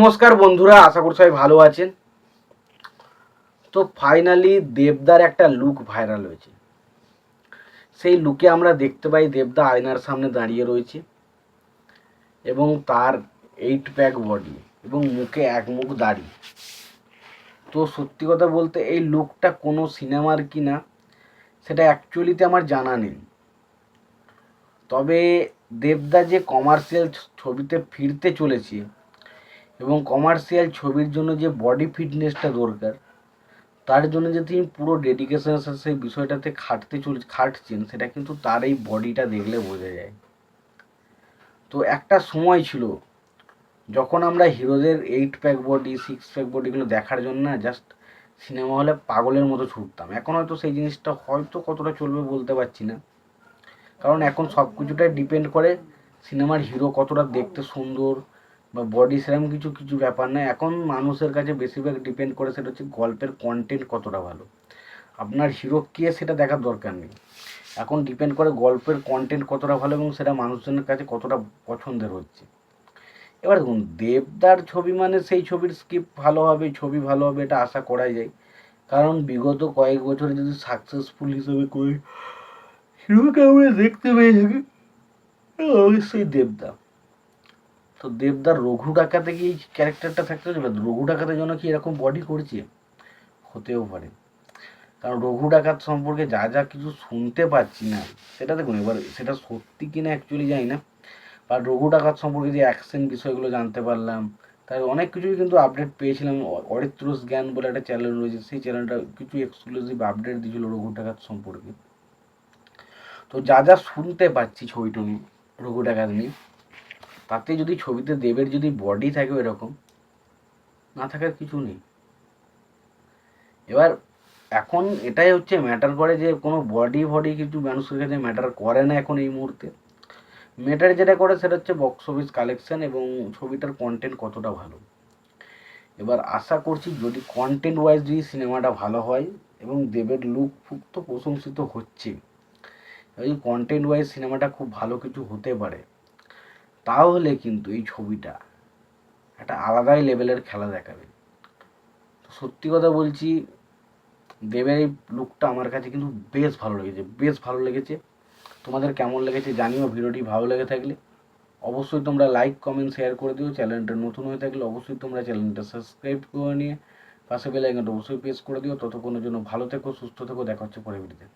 নমস্কার বন্ধুরা, আশা করি সবাই ভালো আছেন। তো ফাইনালি দেবদার একটা লুক ভাইরাল হয়েছে। সেই লুকে আমরা দেখতে পাই দেবদা আয়নার সামনে দাঁড়িয়ে রয়েছে এবং তার এইট প্যাক বডি এবং মুখে এক মুখ দাড়ি। তো সত্যি কথা বলতে এই লুকটা কোনো সিনেমার কি না, সেটা অ্যাকচুয়ালিতে আমার জানা নেই। তবে দেবদা যে কমার্শিয়াল ছবিতে ফিরতে চলেছে এবং কমার্শিয়াল ছবির জন্য যে বডি ফিটনেসটা দরকার, তার জন্য যে তিনি পুরো ডেডিকেশনের সাথে সেই বিষয়টাতে খাটতে চলে খাটছেন, সেটা কিন্তু তার এই বডিটা দেখলে বোঝা যায়। তো একটা সময় ছিল, যখন আমরা হিরোদের eight pack body six pack বডিগুলো দেখার জন্য না জাস্ট সিনেমা হলে পাগলের মতো ছুটতাম। এখন হয়তো সেই জিনিসটা হয়তো কতটা চলবে বলতে পারছি না। কারণ এখন সব কিছুটাই ডিপেন্ড করে সিনেমার হিরো কতটা দেখতে সুন্দর বা বডি সেরকম কিছু কিছু ব্যাপার না। এখন মানুষের কাছে বেশিরভাগ ডিপেন্ড করে সেটা হচ্ছে গল্পের কন্টেন্ট কতটা ভালো। আপনার হিরো কে সেটা দেখার দরকার নেই। এখন ডিপেন্ড করে গল্পের কন্টেন্ট কতটা ভালো এবং সেটা মানুষজনের কাছে কতটা পছন্দের হচ্ছে। এবার দেখুন, দেবদার ছবি মানে সেই ছবির স্ক্রিপ্ট ভালো হবে, ছবি ভালো হবে, এটা আশা করাই যায়। কারণ বিগত কয়েক বছরে যদি সাকসেসফুল হিসেবে করে হিরোকে আমরা দেখতে পেয়ে থাকি। অবশ্যই দেবদা। তো দেবদার রঘু ডাকাতে কি ক্যারেক্টারটা থাকতে হবে রঘু ডাকাতের জন্য কি এরকম বডি করছে? হতেও পারে। কারণ রঘু ডাকাত সম্পর্কে যা যা কিছু শুনতে পাচ্ছি না, সেটা দেখুন, এবার সেটা সত্যি কিনা অ্যাকচুয়ালি জানি না। বা রঘু ডাকাত সম্পর্কে যে অ্যাকশন বিষয়গুলো জানতে পারলাম, তার অনেক কিছুই কিন্তু আপডেট পেয়েছিলাম। অরিত্রস জ্ঞান বলে একটা চ্যানেল রয়েছে, সেই চ্যানেলটা কিছু এক্সক্লুসিভ আপডেট দিয়েছিল রঘু ডাকাত সম্পর্কে। তো যা যা শুনতে পাচ্ছি ছবিটা নিয়ে রঘু ডাকাত নিয়ে তাতে যদি ছবিতে দেবের যদি বডি থাকে এরকম না থাকার কিছু নেই। এবার এখন এটাই হচ্ছে ম্যাটার করে যে কোনো বডি ফডি কিছু মানুষের কাছে ম্যাটার করে না এখন এই মুহূর্তে। ম্যাটার যেটা করে সেটা হচ্ছে বক্স অফিস কালেকশন এবং ছবিটার কন্টেন্ট কতটা ভালো। এবার আশা করছি যদি কন্টেন্ট ওয়াইজ যদি সিনেমাটা ভালো হয় এবং দেবের লুক ফুক তো প্রশংসিত হচ্ছে এই কন্টেন্ট ওয়াইজ সিনেমাটা খুব ভালো কিছু হতে পারে তাহলে কিন্তু এই ছবিটা একটা আলাদাই লেভেলের খেলা দেখাবে। সত্যি কথা বলছি, দেবের এই লুকটা আমার কাছে কিন্তু বেশ ভালো লেগেছে, বেশ ভালো লেগেছে। তোমাদের কেমন লেগেছে জানিও, ভিডিওটি ভালো লেগে থাকলে অবশ্যই তোমরা লাইক কমেন্ট শেয়ার করে দিও। চ্যানেলটা নতুন হয়ে থাকলে অবশ্যই তোমরা চ্যানেলটা সাবস্ক্রাইব করে নিয়ে পাশে বেল আইকনটা অবশ্যই প্রেস করে দিও। ততক্ষণের জন্য ভালো থেকো, সুস্থ থেকো, দেখা হচ্ছে পরে ভিডিওতে